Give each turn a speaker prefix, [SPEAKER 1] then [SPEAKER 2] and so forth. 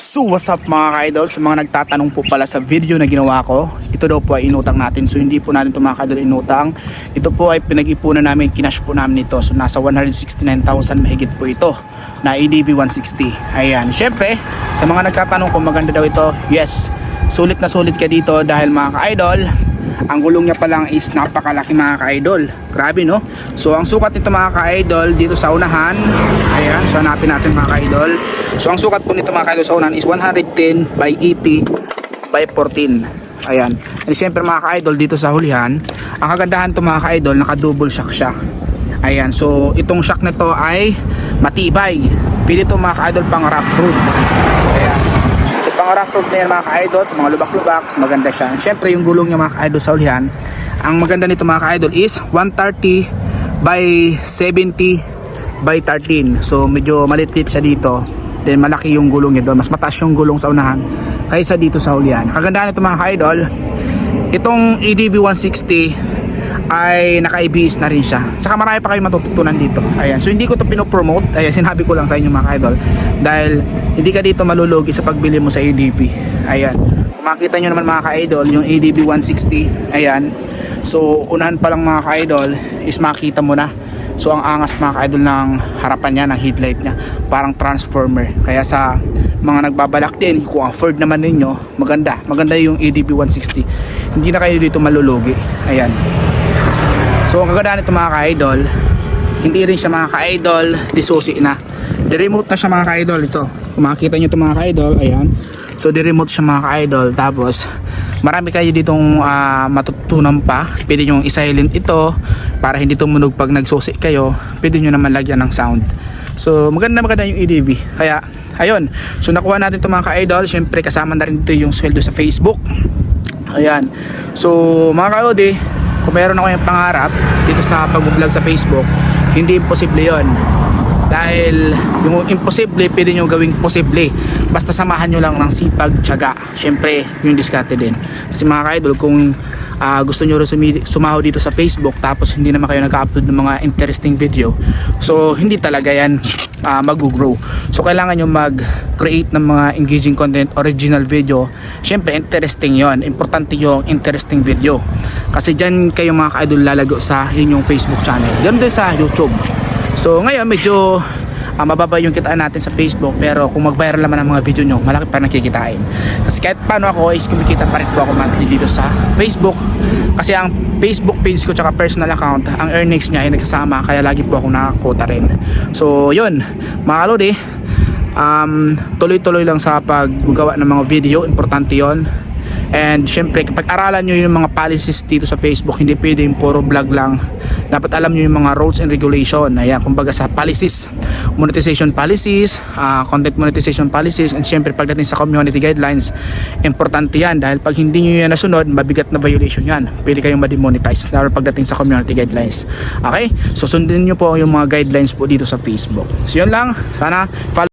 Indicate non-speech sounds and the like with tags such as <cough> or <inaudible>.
[SPEAKER 1] So what's up mga ka-idol? Sa mga nagtatanong po pala sa video na ginawa ko ito daw po ay inutang natin. So hindi po natin ito mga ka-idol inutang. Ito po ay pinag-ipunan namin kinash po namin ito. So nasa 169,000 mahigit po ito na EDV 160 ayan. Syempre sa mga nagtatanong kung maganda daw ito yes sulit na sulit ka dito dahil mga ka-idol ang gulong niya pa lang is napakalaki mga ka-idol. Grabe no? So ang sukat nito mga ka-idol dito sa unahan. Ayan so hanapin natin mga ka-idol. So ang sukat po nito mga ka-idol sa unahan is 110 by 80 by 14 ayan. And syempre mga ka-idol dito sa hulihan ang kagandahan to mga ka-idol naka double shock siya. Ayan so itong shock nito ay matibay. Pili to mga ka-idol pang rough road ayan rough road na yan mga ka-idol sa mga lubak-lubak maganda siya. Siyempre yung gulong niya mga ka-idol sa ulihan. Ang maganda nito mga ka-idol is 130 by 70 by 13. So medyo maliit siya dito. Then malaki yung gulong niya doon. Mas mataas yung gulong sa unahan kaysa dito sa ulihan. Kagandahan nito mga ka-idol, itong EDV 160 ay naka-ABS na rin siya. Saka marami pa kayong matututunan dito. Ayan. So hindi ko to pinopromote. Ayan, <laughs> sinabi ko lang sa inyo mga idol. Dahil hindi ka dito malulugi sa pagbili mo sa ADV. Ayan. Kung makita nyo naman mga ka-idol, yung ADV 160. Ayan. So unahan pa lang mga ka-idol is makita mo na. So ang angas mga ka-idol ng harapan niya, ng headlight niya. Parang transformer. Kaya sa mga nagbabalak din, kung afford naman ninyo, maganda. Maganda yung ADV 160. Hindi na kayo dito malulugi. Ayan. So ang kagandahan nito mga ka-idol, hindi rin siya mga ka-idol, disusi na. Di-remote na siya mga ka-idol ito. Kung makikita nyo ito mga ka-idol, ayan. So di-remote siya mga ka-idol. Tapos marami kayo ditong ah, matutunan pa. Pwede nyo i-silent ito para hindi tumunog pag nagsusi kayo. Pwede nyo naman lagyan ng sound. So maganda maganda yung EDV. Kaya ayun. So nakuha natin ito mga ka-idol. Siyempre kasama na rin dito yung sweldo sa Facebook. Ayan. So mga ka-odi, kung meron ako yung pangarap dito sa pag-vlog sa Facebook, hindi imposible yon dahil yung imposible pwede nyo gawing posible. Basta samahan nyo lang ng sipag, tiyaga. Syempre yung diskarte din. Kasi mga ka-idol kung ah, gusto nyo rin sumi- sumaho dito sa Facebook tapos hindi naman kayo nag-upload ng mga interesting video so hindi talaga yan uh, mag-grow. So kailangan nyo mag-create ng mga engaging content original video. Syempre interesting yon importante yung interesting video. Kasi dyan kayo mga ka-idol lalago sa inyong Facebook channel. Ganun din sa YouTube. So ngayon medyo ah, mababa yung kitaan natin sa Facebook pero kung mag-viral naman ang mga video nyo malaki pa nakikitain. Kasi kahit paano ako is kumikita pa rin po ako monthly dito sa Facebook. Kasi ang Facebook page ko tsaka personal account ang earnings niya ay nagsasama kaya lagi po ako nakakota rin. So yun mga kalodi um, tuloy-tuloy lang sa paggawa ng mga video. Importante yon And syempre, kapag aralan nyo yung mga policies dito sa Facebook, hindi pwedeng puro vlog lang. Dapat alam nyo yung mga rules and regulation. Ayan, kumbaga sa policies, monetization policies, ah, content monetization policies, and syempre pagdating sa community guidelines, importante yan. Dahil pag hindi nyo yan nasunod, mabigat na violation yan. Pwede kayong ma-demonetize, lalo pagdating sa community guidelines. Okay? So sundin nyo po yung mga guidelines po dito sa Facebook. So yun lang. Sana follow